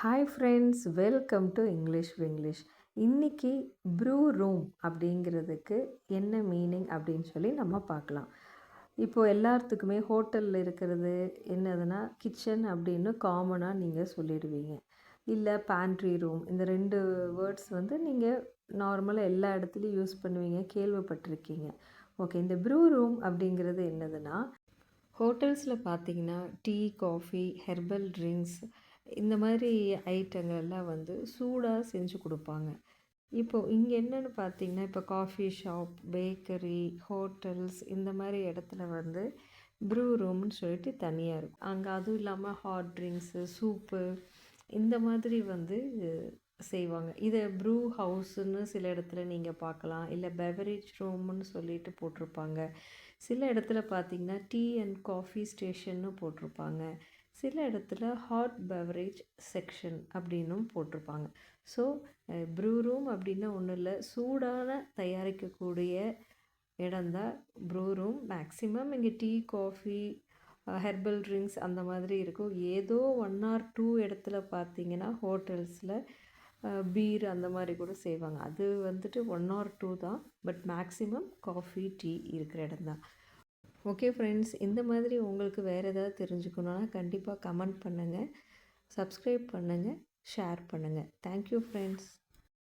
Hi friends welcome to English English இன்றைக்கி brew room அப்படிங்கிறதுக்கு என்ன மீனிங் அப்படின்னு சொல்லி நம்ம பார்க்கலாம். இப்போது எல்லாத்துக்குமே ஹோட்டலில் இருக்கிறது என்னதுன்னா கிச்சன் அப்படின்னு காமனாக நீங்கள் சொல்லிடுவீங்க. இல்லை பேண்ட்ரி ரூம் இந்த ரெண்டு வேர்ட்ஸ் வந்து நீங்கள் நார்மலாக எல்லா இடத்துலையும் யூஸ் பண்ணுவீங்க கேள்விப்பட்டிருக்கீங்க. ஓகே இந்த ப்ரூ ரூம் அப்படிங்கிறது என்னதுன்னா ஹோட்டல்ஸில் பார்த்தீங்கன்னா டீ காஃபி ஹெர்பல் ட்ரிங்க்ஸ் இந்த மாதிரி ஐட்டங்கள்லாம் வந்து சூடாக செஞ்சு கொடுப்பாங்க. இப்போது இங்கே என்னென்னு பார்த்தீங்கன்னா இப்போ காஃபி ஷாப் பேக்கரி ஹோட்டல்ஸ் இந்த மாதிரி இடத்துல வந்து ப்ரூ ரூம்னு சொல்லிட்டு தனியாக இருக்கும். அங்கே அதுவும் இல்லாமல் ஹாட் ட்ரிங்க்ஸு சூப்பு இந்த மாதிரி வந்து செய்வாங்க. இதை ப்ரூ ஹவுஸுன்னு சில இடத்துல நீங்கள் பார்க்கலாம் இல்லை பெவரேஜ் ரூம்னு சொல்லிட்டு போட்டிருப்பாங்க. சில இடத்துல பார்த்தீங்கன்னா டீ அண்ட் காஃபி ஸ்டேஷன்னு போட்டிருப்பாங்க. சில இடத்துல ஹாட் பெவரேஜ் செக்ஷன் அப்படின்னும் போட்டிருப்பாங்க. ஸோ ப்ரூ ரூம் அப்படின்னா ஒன்றும் இல்லை. சூடான தயாரிக்கக்கூடிய இடம்தான் ப்ரூ ரூம் மேக்ஸிமம் இங்கே டீ காஃபி ஹெர்பல் ட்ரிங்க்ஸ் அந்த மாதிரி இருக்கும். ஏதோ ஒன் ஆர் டூ இடத்துல பார்த்தீங்கன்னா ஹோட்டல்ஸில் பீர் அந்த மாதிரி கூட செய்வாங்க. அது வந்துட்டு ஒன் ஆர் டூ தான். பட் மேக்ஸிமம் காஃபி டீ இருக்கிற இடம் தான் ஓகே ஃப்ரெண்ட்ஸ் இந்த மாதிரி உங்களுக்கு வேறு ஏதாவது தெரிஞ்சுக்கணுன்னா கண்டிப்பாக கமெண்ட் பண்ணுங்கள் சப்ஸ்கிரைப் பண்ணுங்கள் ஷேர் பண்ணுங்கள் தேங்க்யூ ஃப்ரெண்ட்ஸ்